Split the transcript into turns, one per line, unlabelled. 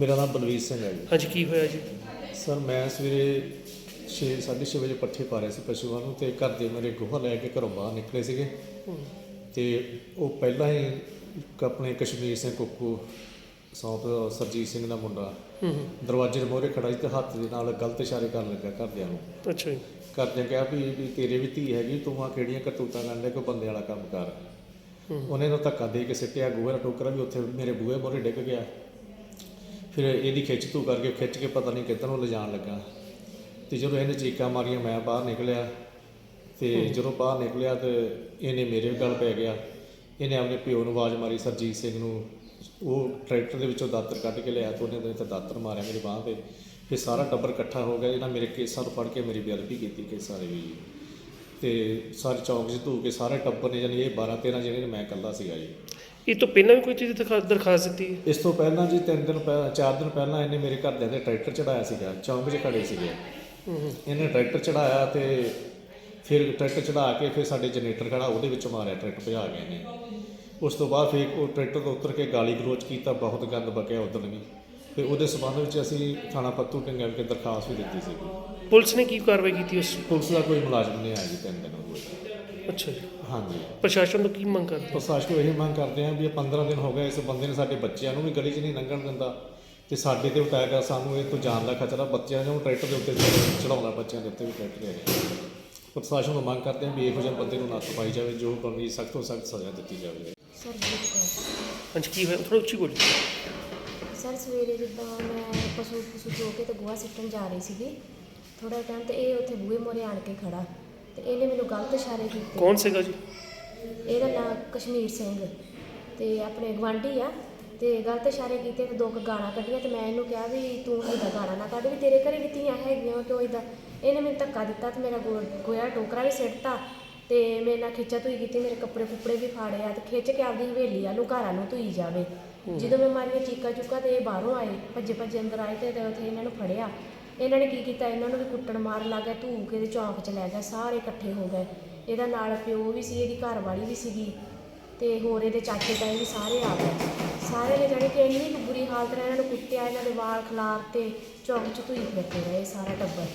ਮੇਰਾ ਨਾਮ ਬਲਵੀਰ ਸਿੰਘ ਹੈ ਜੀ।
ਅੱਜ ਕੀ ਹੋਇਆ ਜੀ?
ਸਰ ਮੈਂ ਸਵੇਰੇ 6 ਛੇ ਵਜੇ ਪੱਠੇ ਪਾ ਰਿਹਾ ਸੀ ਪਸ਼ੂਆਂ ਨੂੰ ਤੇ ਘਰ ਦੇ ਮੇਰੇ ਗੋਹਾ ਲੈ ਕੇ ਘਰੋਂ ਬਾਹਰ ਨਿਕਲੇ ਸੀਗੇ। ਤੇ ਉਹ ਪਹਿਲਾਂ ਹੀ ਇੱਕ ਆਪਣੇ ਕਸ਼ਮੀਰ ਸਿੰਘ ਕੁੱਕੂ ਸੌਂਪ ਸਰਜੀਤ ਸਿੰਘ ਦਾ ਮੁੰਡਾ ਦਰਵਾਜ਼ੇ ਦੇ ਮੂਹਰੇ ਖੜਾ ਸੀ ਤੇ ਹੱਥ ਦੇ ਨਾਲ ਗਲਤ ਇਸ਼ਾਰੇ ਕਰਨ ਲੱਗਾ ਘਰਦਿਆਂ ਨੂੰ।
ਅੱਛਾ ਜੀ।
ਘਰਦਿਆਂ ਕਿਹਾ ਵੀ ਵੀ ਤੇਰੇ ਵੀ ਧੀ ਹੈਗੀ ਤੂੰ ਆ ਕਿਹੜੀਆਂ ਕਰਤੂਤਾਂ ਕਰਨ ਦੇ ਕੋਈ ਬੰਦੇ ਵਾਲਾ ਕੰਮ ਕਰ। ਉਹਨੇ ਨੂੰ ਧੱਕਾ ਦੇ ਕੇ ਸਿੱਟਿਆ ਗੋਹੇ ਦਾ ਟੋਕਰਾ ਵੀ ਉੱਥੇ ਮੇਰੇ ਬੂਹੇ ਮੂਹਰੇ ਡਿੱਗ ਗਿਆ। ਫਿਰ ਇਹਦੀ ਖਿੱਚ ਤੂ ਕਰਕੇ ਖਿੱਚ ਕੇ ਪਤਾ ਨਹੀਂ ਕਿੱਧਰ ਨੂੰ ਲਿਜਾਣ ਲੱਗਾ। ਤੇ ਜਦੋਂ ਇਹਨੇ ਚੀਕਾਂ ਮਾਰੀਆਂ ਮੈਂ ਬਾਹਰ ਨਿਕਲਿਆ। ਤੇ ਜਦੋਂ ਬਾਹਰ ਨਿਕਲਿਆ ਤੇ ਇਹਨੇ ਮੇਰੇ ਗਲ ਪੈ ਗਿਆ। ਇਹਨੇ ਆਪਣੇ ਪਿਓ ਨੂੰ ਆਵਾਜ਼ ਮਾਰੀ ਸਰਜੀਤ ਸਿੰਘ ਨੂੰ ਉਹ ਟਰੈਕਟਰ ਦੇ ਵਿੱਚੋਂ ਦਾਤਰ ਕੱਢ ਕੇ ਲਿਆ ਤੇ ਉਹਨੇ ਉਹਦੇ ਤੇ ਦਾਤਰ ਮਾਰਿਆ ਮੇਰੀ ਬਾਹ ਤੇ। ਫਿਰ ਸਾਰਾ ਟੱਬਰ ਇਕੱਠਾ ਹੋ ਗਿਆ ਇਹਨਾਂ ਮੇਰੇ ਕੇਸਾਂ ਨੂੰ ਫੜ ਕੇ ਮੇਰੀ ਬੇਅਦਬੀ ਕੀਤੀ ਕੇਸਾਂ ਦੇ ਵੀ ਤੇ ਸਾਰੇ ਚੌਂਕ 'ਚ ਧੂ ਕੇ ਸਾਰੇ ਟੱਬਰ ਨੇ ਜਾਨੀ ਇਹ 12 13 ਜਿਹੜੇ ਮੈਂ ਇਕੱਲਾ ਸੀਗਾ ਜੀ।
ਇਹ ਤੋਂ ਪਹਿਲਾਂ ਵੀ ਕੋਈ ਚੀਜ਼ ਦਿਖਾ- ਦਰਖਾਸਤ ਦਿੱਤੀ ਹੈ?
ਇਸ ਤੋਂ ਪਹਿਲਾਂ ਜੀ ਤਿੰਨ ਦਿਨ ਪਹਿਲਾਂ ਚਾਰ ਦਿਨ ਪਹਿਲਾਂ ਇਹਨੇ ਮੇਰੇ ਘਰਦਿਆਂ ਦੇ ਟਰੈਕਟਰ ਚੜਾਇਆ ਸੀਗਾ ਚੌਂਕ 'ਚ ਖੜੇ ਸੀਗੇ। ਇਹਨੇ ਟਰੈਕਟਰ ਚੜਾਇਆ ਤੇ ਫਿਰ ਟਰੈਕਟਰ ਚੜਾ ਕੇ ਫਿਰ ਸਾਡੇ ਜਨਰੇਟਰ ਖੜਾ ਉਹਦੇ ਵਿੱਚ ਮਾਰਿਆ ਟਰੈਕਟਰ ਭਜਾ ਗਏ ਨੇ ਉਸ ਤੋਂ ਬਾਅਦ ਫਿਰ ਉਹ ਟਰੈਕਟਰ ਤੋਂ ਉਤਰ ਕੇ ਗਾਲੀ ਗਲੋਚ ਕੀਤਾ ਬਹੁਤ ਗੰਦ ਬਕਿਆ ਉਦੋਂ ਵੀ। ਤੇ ਉਹਦੇ ਸਬੰਧ ਵਿੱਚ ਅਸੀਂ ਥਾਣਾ ਪੱਤੂ ਟੰਗਿਆ ਕੇ ਦਰਖਾਸਤ ਵੀ ਦਿੱਤੀ ਸੀ
ਪੁਲਿਸ ਨੇ ਕੀ ਕਾਰਵਾਈ ਕੀਤੀ ਉਸ
ਪੁਲਿਸ ਦਾ ਕੋਈ ਮੁਲਾਜ਼ਮ ਨਹੀਂ ਆਇਆ ਜੀ ਤਿੰਨ ਦਿਨ ਹੋ ਗਏ।
ਅੱਛਾ ਜੀ।
ਹਾਂਜੀ।
ਪ੍ਰਸ਼ਾਸਨ ਤੋਂ ਕੀ ਮੰਗ ਕਰਦੇ
ਪ੍ਰਸ਼ਾਸਨ ਤੋਂ ਇਹ ਮੰਗ ਕਰਦੇ ਹਾਂ ਵੀ ਇਹ 15 ਦਿਨ ਹੋ ਗਏ ਇਸ ਬੰਦੇ ਨੇ ਸਾਡੇ ਬੱਚਿਆਂ ਨੂੰ ਵੀ ਗਲੀ 'ਚ ਨਹੀਂ ਲੰਘਣ ਦਿੰਦਾ ਤੇ ਸਾਡੇ ਤੇ ਉਟਾਏਗਾ ਸਾਨੂੰ ਇਹ ਤੋਂ ਜਾਨ ਦਾ ਖਤਰਾ ਬੱਚਿਆਂ ਨੂੰ ਟਰੈਕਟਰ ਦੇ ਉੱਤੇ ਚੜਾਉਂਦਾ ਬੱਚਿਆਂ ਦੇ ਉੱਤੇ ਵੀ ਟਰੈਕਟਰ ਹੈਗੇ। ਪ੍ਰਸ਼ਾਸਨ ਤੋਂ ਮੰਗ ਕਰਦੇ ਹਾਂ ਵੀ ਇਹੋ ਜਿਹੇ ਬੰਦੇ ਨੂੰ ਨੱਥ ਪਾਈ ਜਾਵੇ ਜੋ ਕਾਨੂੰਨੀ ਸਖਤ ਤੋਂ ਸਖਤ ਸਜ਼ਾ ਦਿੱਤੀ ਜਾਵੇ।
ਕੌਰ
ਅੱਜ ਕੀ ਹੋਇਆ? ਥੋੜਾ ਉੱਚੀ ਬੋਲੀ
ਸਰ ਸਵੇਰੇ ਜਿੱਦਾਂ ਮੈਂ ਪਸ਼ੂ ਪਸ਼ੂ ਚੋ ਕੇ ਤੇ ਗੋਹਾ ਸਿੱਟਣ ਜਾ ਰਹੀ ਸੀਗੀ ਥੋੜਾ ਟਾਈਮ ਤੇ ਇਹ ਉੱਥੇ ਬੂਹੇ ਮੋਰੇ ਆਣ ਕੇ ਖੜਾ ਤੇ ਇਹਨੇ ਮੈਨੂੰ ਗਲਤ ਇਸ਼ਾਰੇ ਕੀਤੇ।
ਕੌਣ ਸੀਗਾ ਜੀ?
ਇਹਦਾ ਨਾਮ ਕਸ਼ਮੀਰ ਸਿੰਘ ਤੇ ਆਪਣੇ ਗਵਾਂਢੀ ਆ ਤੇ ਗਲਤ ਇਸ਼ਾਰੇ ਕੀਤੇ ਤੇ ਦੋ ਕੁ ਗਾਲਾਂ ਕੱਢੀਆਂ ਤੇ ਮੈਂ ਇਹਨੂੰ ਕਿਹਾ ਵੀ ਤੂੰ ਇਹਦਾ ਗਾਲਾਂ ਨਾ ਕੱਢ ਵੀ ਤੇਰੇ ਘਰੇ ਵੀ ਧੀਆਂ ਹੈਗੀਆਂ ਕਿਉਂ ਇਹਦਾ ਇਹਨੇ ਮੈਨੂੰ ਧੱਕਾ ਦਿੱਤਾ ਤੇ ਮੇਰਾ ਗੋ- ਗੋਇਆ ਟੋਕਰਾ ਵੀ ਸਿੱਟਤਾ ਤੇ ਮੇਰੇ ਨਾਲ ਖਿੱਚਾ ਧੂਈ ਕੀਤੀ ਮੇਰੇ ਕੱਪੜੇ ਕੁੱਪੜੇ ਵੀ ਫਾੜੇ ਆ ਤੇ ਖਿੱਚ ਕੇ ਆਪਦੀ ਹਵੇਲੀ ਆ ਨੂੰ ਘਰਾਂ ਨੂੰ ਧੂਈ ਜਾਵੇ। ਜਦੋਂ ਮੈਂ ਮਾਰੀਆਂ ਚੀਕਾ ਚੁੱਕਾ ਤੇ ਇਹ ਬਾਹਰੋਂ ਆਏ ਭੱਜੇ ਭੱਜੇ ਅੰਦਰ ਆਏ ਤੇ ਉੱਥੇ ਇਹਨਾਂ ਨੂੰ ਫੜਿਆ। ਇਹਨਾਂ ਨੇ ਕੀ ਕੀਤਾ? ਇਹਨਾਂ ਨੂੰ ਵੀ ਕੁੱਟਣ ਮਾਰ ਲੱਗ ਗਿਆ ਧੂ ਕੇ ਤੇ ਚੌਂਕ 'ਚ ਲੈ ਗਿਆ ਸਾਰੇ ਇਕੱਠੇ ਹੋ ਗਏ। ਇਹਦਾ ਨਾਲ ਪਿਓ ਵੀ ਸੀ, ਇਹਦੀ ਘਰ ਵਾਲੀ ਵੀ ਸੀਗੀ ਤੇ ਹੋਰ ਇਹਦੇ ਚਾਚੇ ਤਾਏ ਵੀ ਸਾਰੇ ਆ ਗਏ। ਸਾਰੇ ਨੇ ਜਾਣੀ ਕਿ ਇੰਨੀ ਕੁ ਬੁਰੀ ਹਾਲਤ ਨਾਲ ਇਹਨਾਂ ਨੂੰ ਕੁੱਟਿਆ, ਇਹਨਾਂ ਦੇ ਵਾਲ ਖਿਲਾਰ ਤੇ ਚੌਂਕ 'ਚ ਧੂਈ ਫਿਰਦੇ ਰਹੇ, ਸਾਰਾ ਟੱਬਰ।